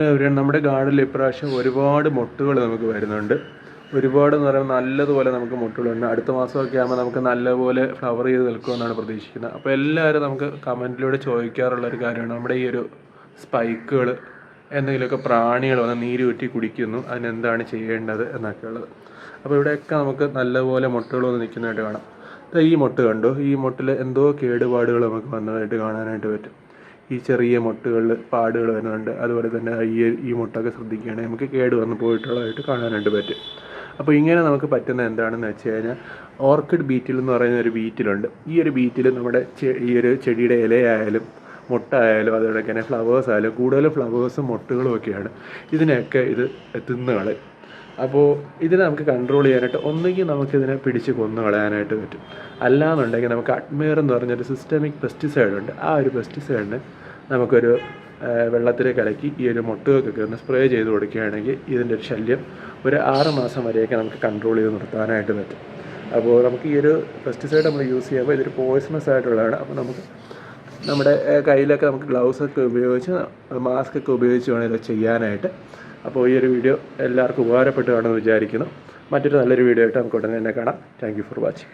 നമ്മുടെ ഗാർഡനിൽ ഇപ്രാവശ്യം ഒരുപാട് മുട്ടുകൾ നമുക്ക് വരുന്നുണ്ട്. ഒരുപാട് എന്ന് പറയുമ്പോൾ നല്ലതുപോലെ നമുക്ക് മുട്ടുകളുണ്ട്. അടുത്ത മാസമൊക്കെ ആകുമ്പോൾ നമുക്ക് നല്ലപോലെ ഫ്ലവർ ചെയ്ത് നിൽക്കുമെന്നാണ് പ്രതീക്ഷിക്കുന്നത്. അപ്പോൾ എല്ലാവരും നമുക്ക് കമന്റിലൂടെ ചോദിക്കാറുള്ള ഒരു കാര്യമാണ്. നമ്മുടെ ഈ ഒരു സ്പൈക്കുകൾ എന്തെങ്കിലുമൊക്കെ പ്രാണികൾ വന്ന് നീര് ഊറ്റി കുടിക്കുന്നു. അതിനെന്താണ് ചെയ്യേണ്ടത് എന്നൊക്കെ ഉള്ളത്. അപ്പോൾ ഇവിടെയൊക്കെ നമുക്ക് നല്ലപോലെ മുട്ടകൾ വന്ന് നിൽക്കുന്നതായിട്ട് കാണാം. ഈ മുട്ട കണ്ടു? ഈ മുട്ടിൽ എന്തോ കേടുപാടുകൾ നമുക്ക് വന്നതായിട്ട് കാണാനായിട്ട് പറ്റും. ഈ ചെറിയ മുട്ടുകളിൽ പാടുകൾ വരുന്നുണ്ട്. അതുപോലെ തന്നെ ഈ ഈ മുട്ടൊക്കെ ശ്രദ്ധിക്കുകയാണെങ്കിൽ നമുക്ക് കേട് വന്ന് പോയിട്ടുള്ളതായിട്ട് കാണാനായിട്ട് പറ്റും അപ്പോൾ ഇങ്ങനെ നമുക്ക് പറ്റുന്ന എന്താണെന്ന് വെച്ച് കഴിഞ്ഞാൽ ഓർക്കിഡ് ബീറ്റിൽ എന്ന് പറയുന്ന ഒരു ബീറ്റിലുണ്ട്. ഈ ഒരു ബീറ്റിൽ നമ്മുടെ ഈ ഒരു ചെടിയുടെ ഇലയായാലും മുട്ട ആയാലും അതുപോലെ തന്നെ ഫ്ലവേഴ്സ് ആയാലും കൂടുതലും ഫ്ലവേഴ്സും മുട്ടകളും ഒക്കെയാണ്. ഇതിനെയൊക്കെ ഇത് തിന്ന് കളയും അപ്പോൾ ഇതിനെ നമുക്ക് കൺട്രോൾ ചെയ്യാനായിട്ട് ഒന്നുകിൽ നമുക്കിതിനെ പിടിച്ച് കൊന്നു കളയാനായിട്ട് പറ്റും. അല്ലാന്നുണ്ടെങ്കിൽ നമുക്ക് അഡ്മിയർ എന്ന് പറഞ്ഞൊരു സിസ്റ്റമിക് പെസ്റ്റിസൈഡ് ഉണ്ട്. ആ ഒരു പെസ്റ്റിസൈഡിന് നമുക്കൊരു വെള്ളത്തിൽ കലക്കി ഈ ഒരു മുട്ടുകൾക്കൊക്കെ ഒന്ന് സ്പ്രേ ചെയ്ത് കൊടുക്കുകയാണെങ്കിൽ ഇതിന്റെ ഒരു ശല്യം ഒരു ആറ് മാസം വരെയൊക്കെ നമുക്ക് കൺട്രോൾ ചെയ്ത് നിർത്താനായിട്ട് പറ്റും. അപ്പോൾ നമുക്ക് ഈ ഒരു പെസ്റ്റിസൈഡ് നമ്മൾ യൂസ് ചെയ്യുമ്പോൾ ഇതൊരു പോയിസണസ് ആയിട്ടുള്ളതാണ്. അപ്പോൾ നമുക്ക് നമ്മുടെ കയ്യിലൊക്കെ നമുക്ക് ഗ്ലൗസ് ഒക്കെ ഉപയോഗിച്ച് മാസ്ക് ഒക്കെ ഉപയോഗിച്ച് വേണം ചെയ്യാനായിട്ട്. അപ്പോൾ ഈ ഒരു വീഡിയോ എല്ലാവർക്കും ഉപകാരപ്പെട്ടു കാണുമെന്ന് വിചാരിക്കുന്നു. മറ്റൊരു നല്ലൊരു വീഡിയോ ആയിട്ട് നമുക്ക് ഉടനെ തന്നെ കാണാം. Thank for watching